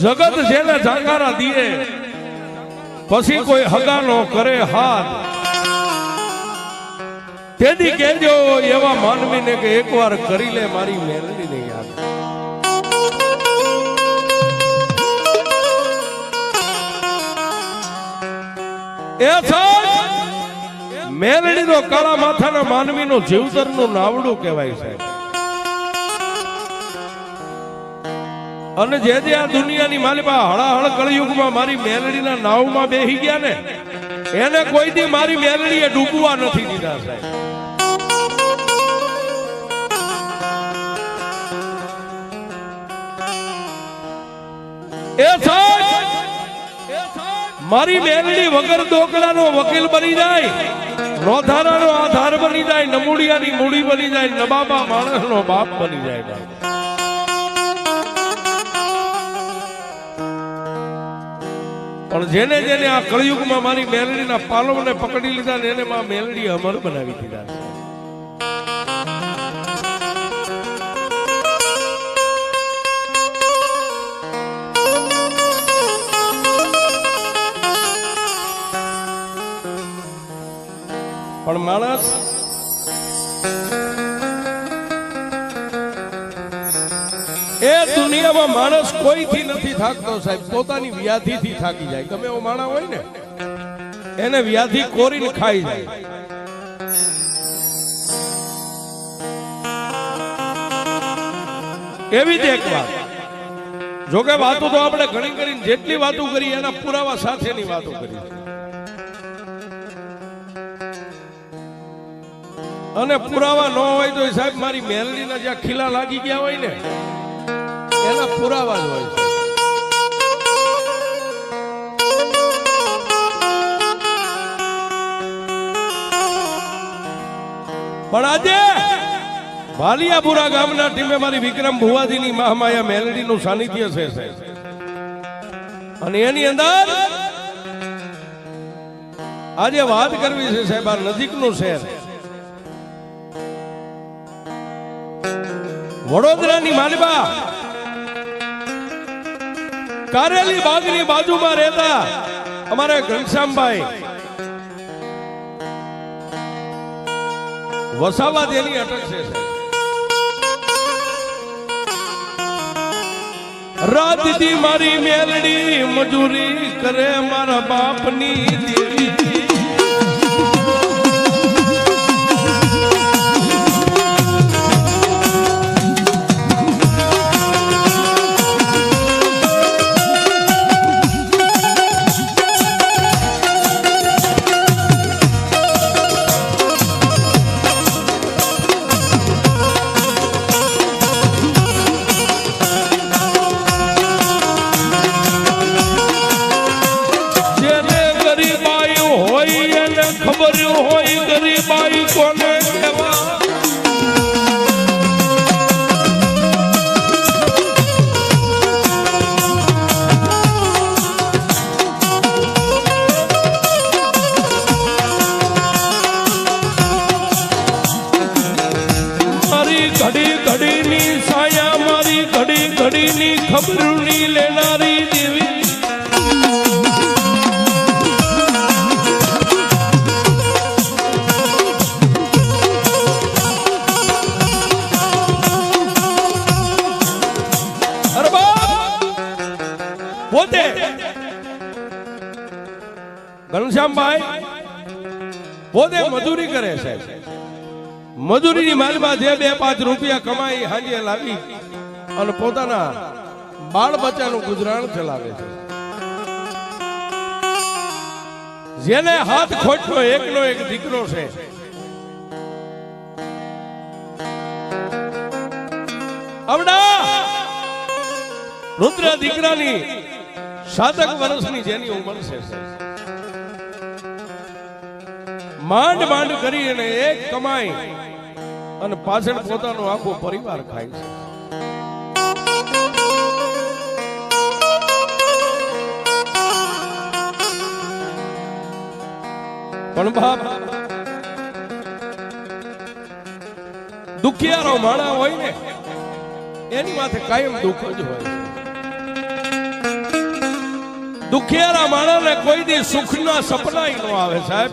જગત જેને જાકારા દીએ પછી કોઈ હગાનો કરે હાથ. તેથી કહેજો એવા માનવીને કે એકવાર કરી લે મારી મેલડીને યાદ એ સાહેબ મેલડી તો કાળા માથાના માનવીનું જીવતરનું નાવડું કહેવાય છે અને જે જે આ દુનિયાની માલિપા હળાહળ કળયુગમાં મારી મેલડીના નાવમાં બેહી ગયા ને, એને કોઈ દી મારી મેલડીએ ડૂબવા નથી દીધા, સાહેબ. મારી મેલડી વગર દોકડાનો વકીલ બની જાય, રોધારાનો આધાર બની જાય, નમુડિયાની મૂડી બની જાય, નબાબા માણસનો બાપ બની જાય પણ જેને જેને આ કળયુગમાં મારી મેલડીના પાલવને પકડી લીધા ને એને માં મેલડી અમર બનાવી દીધા પણ માણસ દુનિયામાં માણસ કોઈથી નથી થાકતો સાહેબ. પોતાની વ્યાધિથી થાકી જાય. તમે એવો માણસ હોય ને, એને વ્યાધિ કોરીને ખાઈ જાય. એવી જ એક વાત. જોકે વાતો તો આપણે ઘણી કરીને જેટલી વાતો કરી, એના પુરાવા સાથેની વાતો કરી અને પુરાવા ન હોય તો સાહેબ, મારી મેલડીના જ્યાં ખીલા લાગી ગયા હોય ને એના પુરાવા જ હોય છે. પણ આજે ભાલિયાપુરા ગામના ટીમે મારી વિક્રમ ભુવાજીની મહામાયા મેલડીનું સાનિધ્ય છે. અને એની અંદર આજે વાત કરવી છે, સાહેબ, આ નજીકનું શહેર. વડોદરાની માલિબા કારેલી બાગની બાજુમાં રહેતા અમારે ઘનશ્યામભાઈ વસાવા તેની અટક છે. રાત દી મારી મેલડી મજૂરી કરે મારા બાપની દેવી ઘડીની લેનારી દેવી ઘનશ્યામભાઈ, પોતે મજૂરી કરે છે. મજૂરીની માલમાં જે બે પાંચ રૂપિયા કમાઈ હાંજે લાવી અને પોતાના બાળ બચ્ચાનું ગુજરાન ચલાવે છે. જેને હાથ ખોટનો એકનો એક દીકરો છે. રુદ્ર દીકરાની સાતક વર્ષની જેની ઉંમર છે માંડ માંડ કરી અને એક કમાઈ અને પાછળ પોતાનો આખો પરિવાર ખાય છે. દુખિયારો માણા હોય ને, એની માથે કાયમ દુઃખ જ હોય દુખિયારા માણસને કોઈ દી સુખના સપના આવે સાહેબ.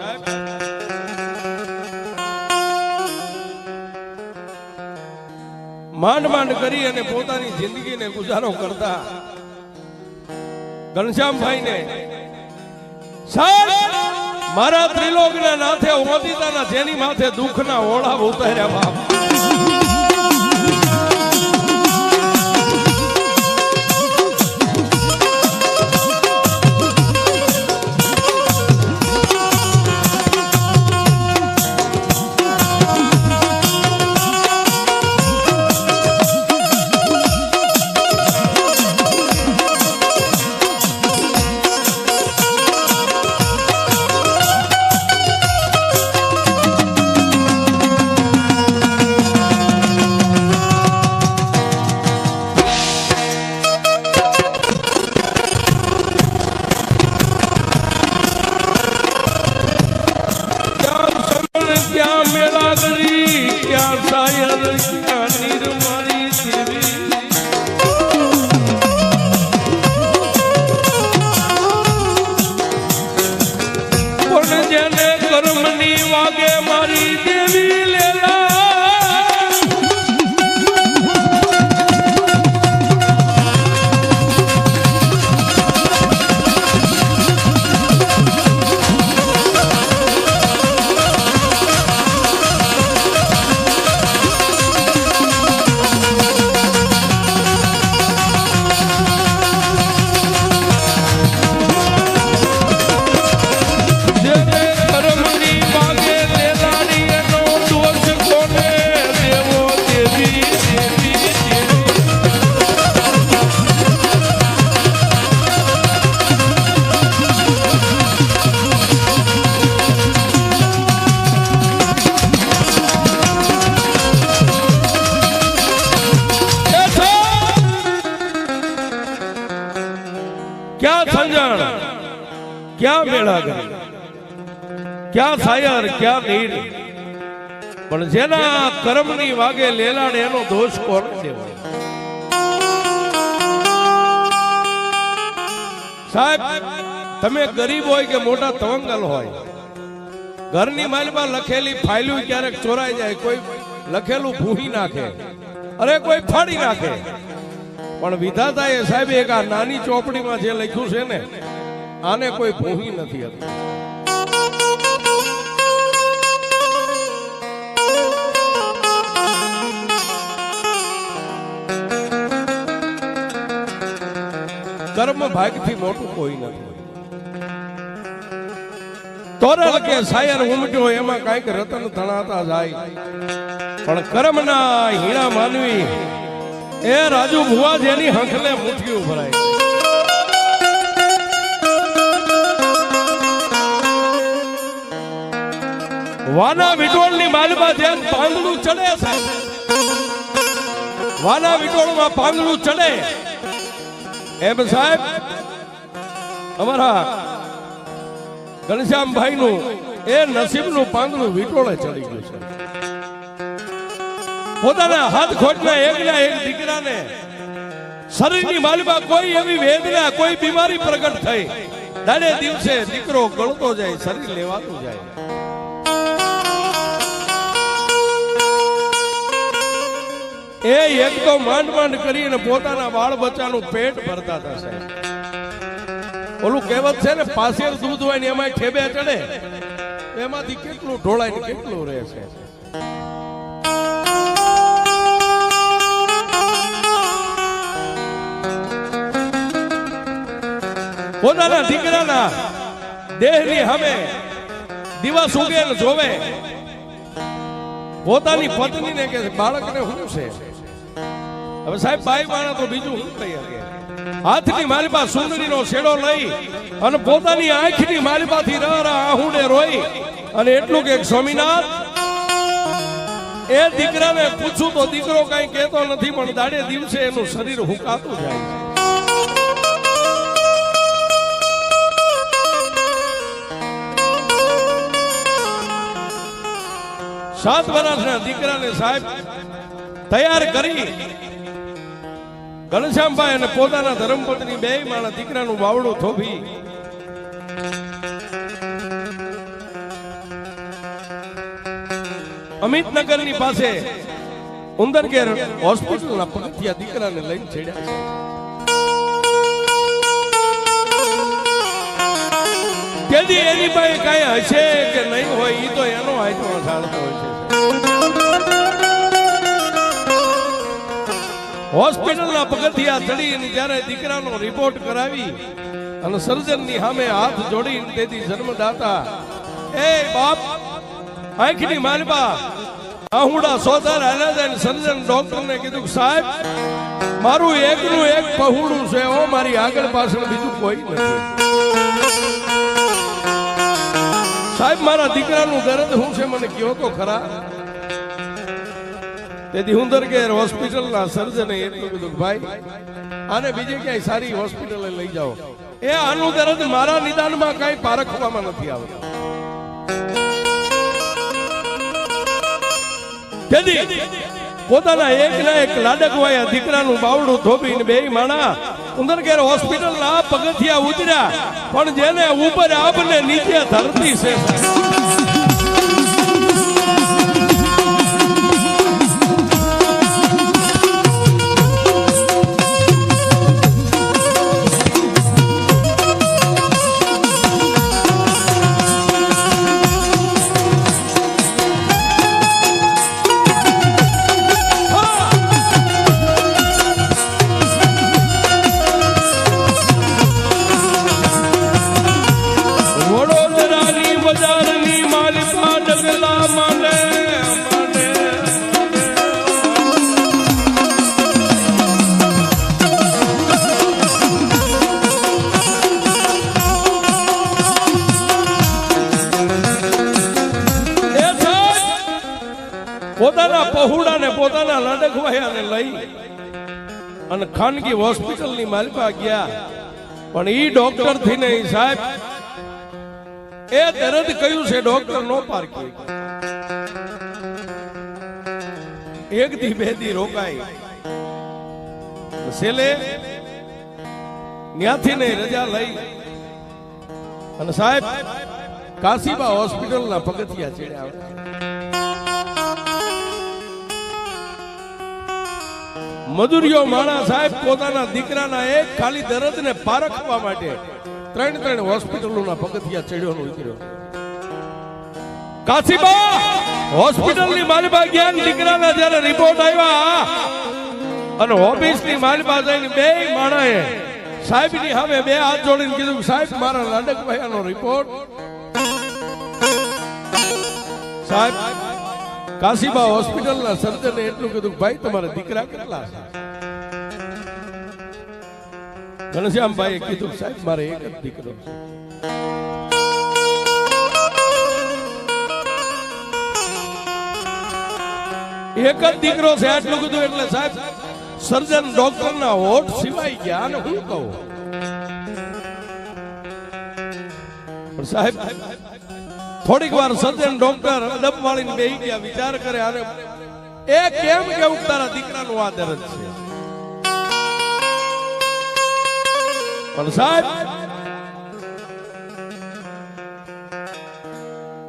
માંડ માંડ કરી અને પોતાની જિંદગીને ગુજારો કરતા. ઘનશ્યામભાઈ ને સાહેબ મારા ત્રિલોકના નાથે ઓદિતાના જેની માથે દુઃખના ઓળા ઉતાર્યા બાપ. ક્યાં સાયર, ક્યાં નીર પણ જેના કર્મની વાગે લેલાણ એનો દોષ કોણ દેવાય સાહેબ, તમે ગરીબ હોય કે મોટા તવંગલ હોય, ઘરની માલમાં લખેલી ફાઇલું ક્યારેક ચોરાઈ જાય, કોઈ લખેલું ભૂહી નાખે, અરે કોઈ ફાડી નાખે. પણ વિધાતાએ સાહેબ, એક આ નાની ચોપડીમાં જે લખ્યું છે ને, આને કોઈ ભૂહી નથી હતી કર્મ ભાગથી મોટું કોઈ નથી. તોરલ કે સાયર ઉમટ્યો એમાં કાંઈક રતન તણાતા જાય. પણ કર્મના હીણા માનવી, એ રાજુ ભુવા જેની હંખલે મુઠ્ઠીઓ ભરાય વાના વિટોળની માલમાં જેમ પાંદડું ચડે છે વાના વિટોળમાં પાંદડું ચડે. એમ સાહેબ, અમારા ઘનશ્યામભાઈ નું એ નસીબનું પાંદડું વિટોળે ચડી ગયું છે. પોતાના હાથ ખોટના એકના એક દીકરાને શરીરની માલમાં કોઈ એવી વેદના, કોઈ બીમારી પ્રગટ થઈ. દાડે દિવસે દીકરો ગળતો જાય, શરીર લેવાતું જાય. એ એક તો માંડ માંડ કરીને પોતાના બાળ બચ્ચાનું પેટ ભરતા હતા, સાહેબ. ઓલું કહેવત છે ને પાસેર દૂધ હોય ને એમાં ઠેબે ચડે. એમાંથી કેટલું ઢોળાય ને કેટલું રહે છે? પોતાના દીકરાના દેહની હમે દિવસ ઉગે ને જોવે. પોતાની પત્નીને કે, બાળકને શું છે? હવે સાહેબ ભાઈ માણા તો બીજું શું હાથની માલિપા સુંદરીનો શેડો લઈ અને પોતાની આંખની માલિપાથી રહ આહુને રોઈ અને એટલું કે સ્વામિનાથ, એ દીકરાને પૂછું તો દીકરો કઈ કહેતો નથી, પણ દાડે દિવસે એનું શરીર હુકાતું જાય સાત વર્ષના દીકરાને સાહેબ તૈયાર કરી ઘનશ્યામભાઈ અને પોતાના ધર્મપત્ની બે માણા દીકરાનું વાવડું થોભી. અમિતનગરની પાસે ઉંદરગેર હોસ્પિટલ ના પગથિયા દીકરાને લઈને છેડ્યા છે. કેદી એની પાસે કઈ હશે કે નહીં હોય એ તો એનો આયતો જાણતો હોય છે. હોસ્પિટલના પગથિયા ચડીને જ્યારે દીકરાનો રિપોર્ટ કરાવી અને સર્જનની સામે હાથ જોડીને તેથી જન્મદાતા, એ બાપ, આંખની માલબા આહુડા સોદાર હાલ્યા સર્જન ડોક્ટરને કીધું સાહેબ, મારું એકનું એક પહોળું છે ઓ મારી આગળ પાછળ બીજું કોઈ નથી. સાહેબ, મારા દીકરાનું દર્દ શું છે? મને કયો તો ખરા? તેથી હુંદર કેર હોસ્પિટલના સર્જને એટલું કીધું ભાઈ, આને બીજે ક્યાંય સારી હોસ્પિટલે લઈ જાઓ. એ આનું દર્દ મારા નિદાનમાં કાંઈ પારખવામાં નથી આવતું. પોતાના એક ના એક લાડકવાયા દીકરાનું બાવડું ધોબીને બે માણા ઉંદરગેર હોસ્પિટલ ના પગથિયા ઉતર્યા, પણ જેને ઉપર આપને નીચે ધરતી છે પોતાના લડકવાયાને લઈ અને ખાનગી હોસ્પિટલની માલિકા ગયા. પણ ઈ ડોક્ટરથી નહીં સાહેબ. એ દર્દ કયું છે ડોક્ટર નો પારકી એક દી બે દી રોકાઈ. છેલ્લે ન્યાથી ને રજા લઈ. અને સાહેબ, કાશીબા હોસ્પિટલના પગથિયા ચડ્યા. મજૂરીઓ માણા સાહેબ પોતાના દીકરાના એક ખાલી દરદને પારખવા માટે ત્રણ ત્રણ હોસ્પિટલોના પગથિયા ચડ્યો ઉતર્યો. કાશીબા, હોસ્પિટલની માલિબા ગયા દીકરાના જ્યારે રિપોર્ટ આવ્યા અને ઓફિસની માલિબા જઈને બે માણાએ સાહેબની સામે બે હાથ જોડીને કીધું, સાહેબ, મારા લાડકભાઈનો રિપોર્ટ સાહેબ કાશીબા હોસ્પિટલના સર્જને એટલું કીધું ભાઈ, તમારા દીકરા કેટલા છે? કીધું સાહેબ, મારે એક જ દીકરો છે. એક જ દીકરો છે આટલું કીધું એટલે સાહેબ, સર્જન ડોક્ટર ના હોઠ સિવાય ગયા અને હું કહું? સાહેબ થોડીક વાર સર્જન ડોક્ટર અડપ વાળીને બેહી ગયા, વિચાર કરે આને એ કેમ કેવું તારા દીકરાનું આ દર્દ છે? પણ સાહેબ,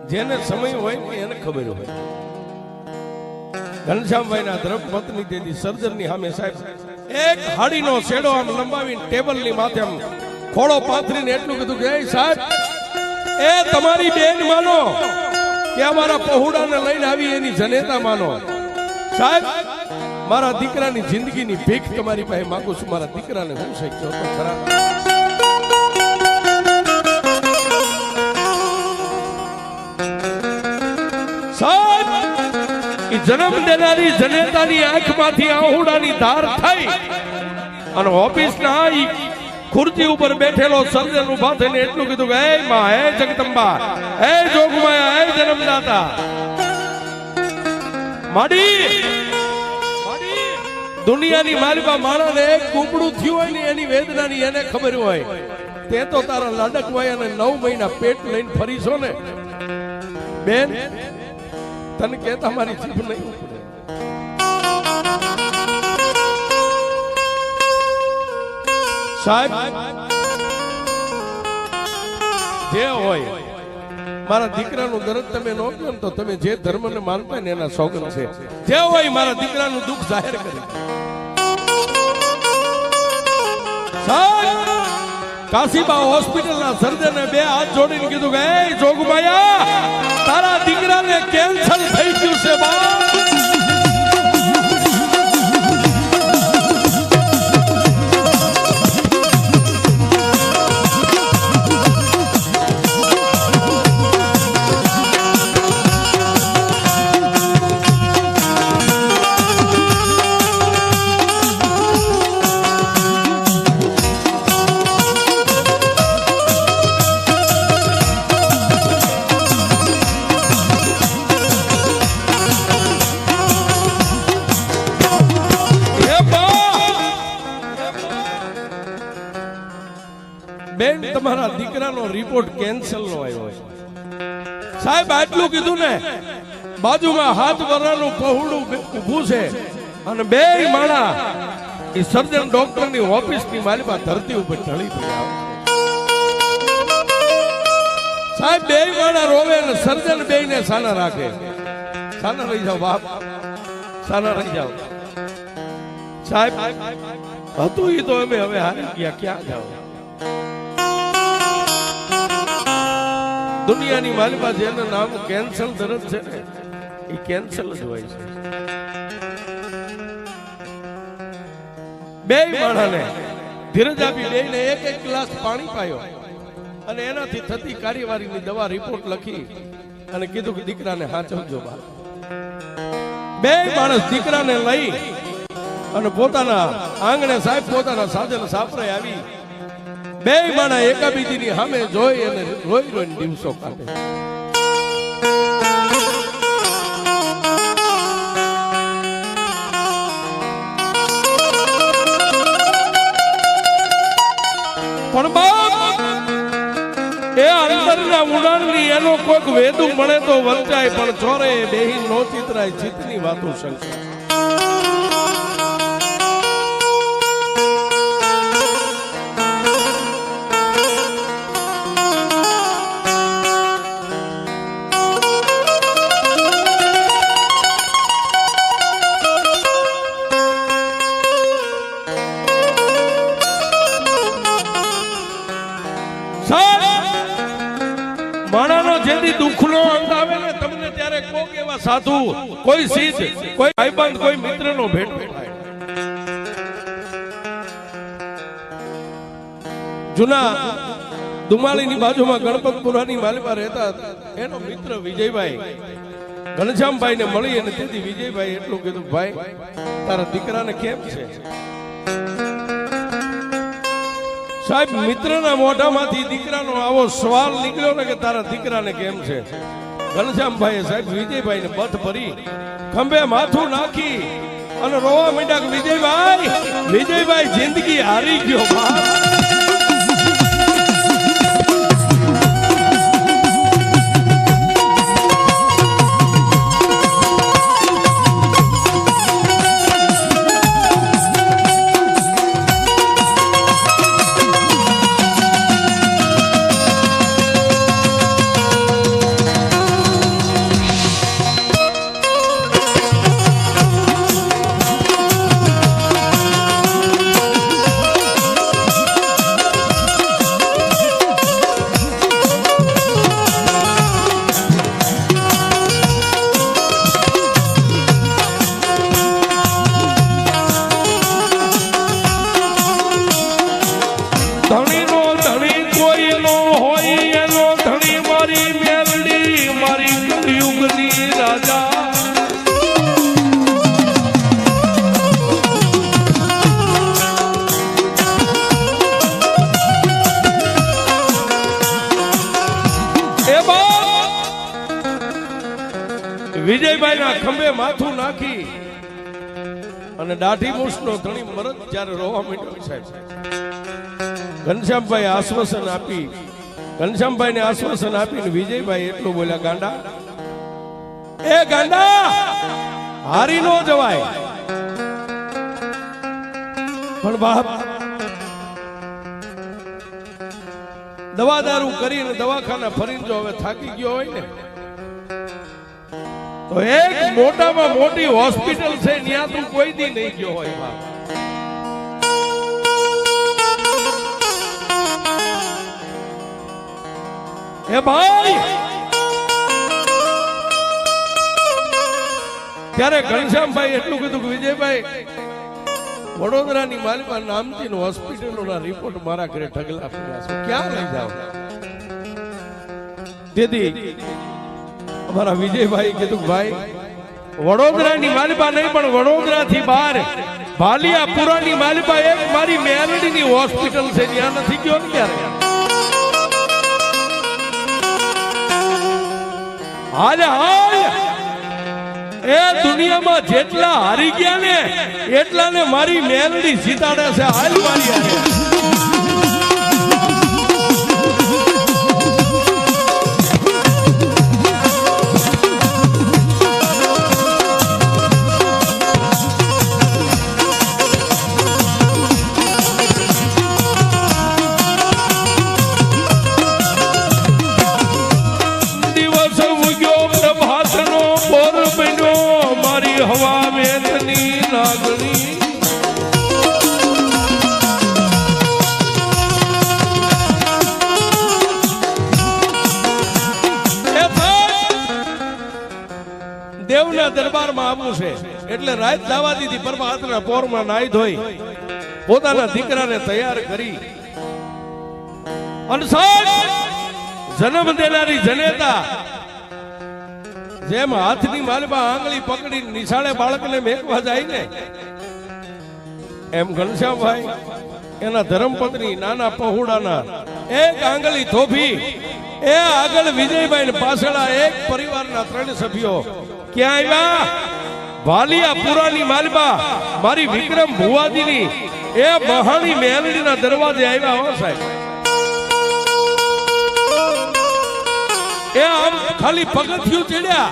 જેને સમય હોય ને એને ખબર હોય. ઘનશ્યામભાઈ ના ધર્મપત્ની તેથી સર્જનની સામે સાહેબ, એક હાડીનો શેડો આમ લંબાવીને ટેબલની માથે આમ ખોળો પાથરીને એટલું કીધું કે, "એ સાહેબ એ તમારી બેન માનો કે અમારા પહોડાને લઈને આવી એની જનેતા માનો. સાહેબ, મારા દીકરાની જિંદગીની ભીખ તમારી પાસે માગું છું. મારા દીકરાને હું શીખજો તો ખરા. જન્મ દેનારી જનેતાની આંખમાંથી આહુડાની ધાર થઈ અને ઓફિસના ઈ ખુરશી ઉપર બેઠેલો સર્જન ઊભા થઈને એટલું કીધું કે, એ માં હે જગદંબા હે જોગમાયા હે જન્મદાતા. માડી, દુનિયાની માલિકા માણસને એક કૂપડું થયું હોય ને એની વેદનાની એને ખબર હોય. તે તો તારા હોય અને નવ મહિના પેટ લઈને ફરીશો ને. બેન, તને કહેતા મારી જીભ નહીં સાહેબ, જે હોય, મારા દીકરાનું દર્દ તમે ન કહો તો તમે જે ધર્મને માનતા ને એના સોગન છે. જે હોય, મારા દીકરાનું દુઃખ જાહેર કરી કાશીબા હોસ્પિટલના સર્જને બે હાથ જોડીને કીધું કે, એ તારા દીકરાને કેન્સર થઈ ગયું છે બા દીકરાનો રિપોર્ટ કેન્સલ નો આવ્યો છે સાહેબ, આટલું કીધું ને, બાજુમાં હાથ વરાનું પહોળું ઊભું છે અને બે માણા એ સર્જન ડોક્ટરની ઓફિસની માલિકા ધરતી ઉપર ઢળી પડ્યા. સાહેબ, બે માણા રોવે અને સર્જન બે ને સાના રાખે. સાના રહી જાઓ, બાપ. સાના રહી જાઓ. સાહેબ, હતું એ તો અમે, હવે હારી ગયા, ક્યાં જાઓ? દુનિયાની માલિકા જેનું નામ કેન્સલ દરદ છે ને. એ કેન્સલ જ હોય છે. બે માણસને ધીરજ આપી બે એક એક ગ્લાસ પાણી પાયો અને એનાથી થતી કાર્યવાહીની દવા રિપોર્ટ લખી અને કીધું કે દીકરાને હાચવજો બા બે માણસ દીકરાને લઈ અને પોતાના આંગણે સાહેબ પોતાના સાધન સાપરે આવી બે માણા એકાબીજીની સામે જોઈ અને રોઈ રોઈને દિવસો કાઢે. પણ બાપ, એ અંદરના ઉડાણની એનો કોઈક વેદું મળે તો વંચાય, પણ છોરે બેહી નો ચિતરાય ચિત્તની વાતો શંકા. એવા સાધુ, કોઈ સિદ્ધ, કોઈ ભાઈબંધ, કોઈ મિત્રનો ભેટ થાય. જૂના દુમાળીની બાજુમાં ગણપતપુરાની માલિકા રહેતા એનો મિત્ર વિજયભાઈ ઘનશ્યામભાઈ ને મળી અને તેથી વિજયભાઈ એટલું કીધું, ભાઈ, તારા દીકરાને કેમ છે? સાહેબ, મિત્રના મોઢામાંથી દીકરાનો આવો સવાલ નીકળ્યો ને કે તારા દીકરાને કેમ છે? ઘનશ્યામભાઈએ સાહેબ વિજયભાઈને બથ ભરી, ખંભે માથું નાખી અને રોવા માંડ્યા વિજયભાઈ વિજયભાઈ જિંદગી હારી ગયો વિજયભાઈ માથું નાખી અને દાઢી મૂછનો ધણી મરદ જ્યારે રોવા માંડ્યો સાહેબ. ઘનશ્યામભાઈ આશ્વાસન આપી. ઘનશ્યામભાઈ ને આશ્વાસન આપીને વિજયભાઈ એટલું બોલ્યા, ગાંડા, એ ગાંડા, હારી નો જવાય. પણ બાપ દવા દારૂ કરીને દવાખાના ફરીને જો હવે થાકી ગયો હોય ને તો એક મોટામાં મોટી હોસ્પિટલ છે, ત્યાં તું કોઈ દી નહીં ગયો હોય, બાપ. એ ભાઈ! ત્યારે ઘનશ્યામભાઈ એટલું કીધું કે, વિજયભાઈ, વડોદરાની માલિકા નામથી હોસ્પિટલોના રિપોર્ટ મારા ઘરે ઢગલા પડ્યા છે. ક્યાં લઈ જાવ તેથી અમારા વિજયભાઈ કીધું, ભાઈ, વડોદરાની માલિકા નહીં, પણ વડોદરાથી બહાર ભાલિયાપુરાની માલિકા એક મારી મેલડીની હોસ્પિટલ છે. ત્યાં નથી ગયો ને ક્યારે? હાલ હાલ. એ દુનિયામાં જેટલા હારી ગયા ને એટલા ને મારી મેલડી જીતાડે છે. હાલ, મારી દેવના દરબારમાં આવવું છે. એટલે રાત જવા દીધી પ્રભાતના પોરમાં નાઈ ધોઈ. પોતાના દીકરાને તૈયાર કરી. જન્મ દેનારી જનેતા, જેમ હાથની માલમાં આંગળી પકડી નિશાળે બાળકને મેકવા જાય ને, એમ ઘનશ્યામભાઈ, એના ધર્મપત્ની નાના પહોળાના એક આંગળી થોભી, એ આગળ વિજયભાઈ પાછળ એક પરિવારના ત્રણ સભ્યો ક્યાં આવ્યા વાલિયા પુરાની માલબા, મારી વિક્રમ ભુવાજીની એ મહાની મેલડીના દરવાજે આવ્યા હો સાહેબ. એ આમ ખાલી પગથિયું ચડ્યા.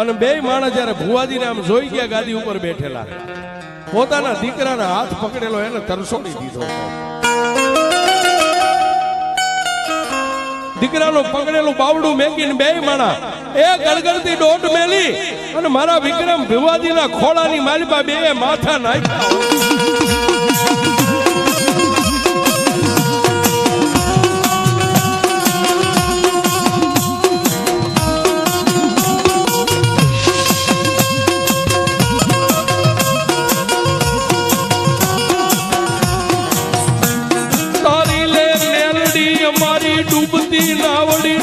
અને બે માણસ જયારે ભુવાજીને આમ જોઈ ગયા ગાદી ઉપર બેઠેલા. પોતાના દીકરાના હાથ પકડેલો એને તરસોડી દીધો. દીકરાનું પકડેલું બાવડું મેકીને બે માણા એ ગળગળતી ડોટ મેલી અને મારા વિક્રમ ભુવાજીના ખોળાની માલિપા બે માથા નાખ્યા. ડૂબતી નાવડી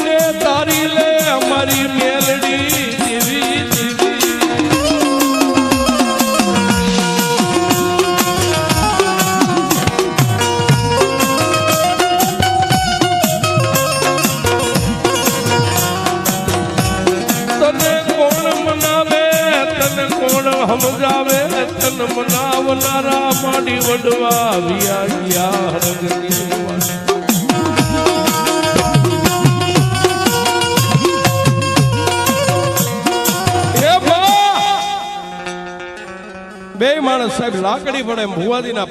માડી વડવા વિયા ગયા હરગની વાત. એ બા! માણસ સાહેબ લાકડી પડે એમ ભુવાજીના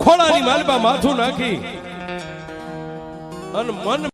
ખોળાની માલબા માથું નાખી અને મન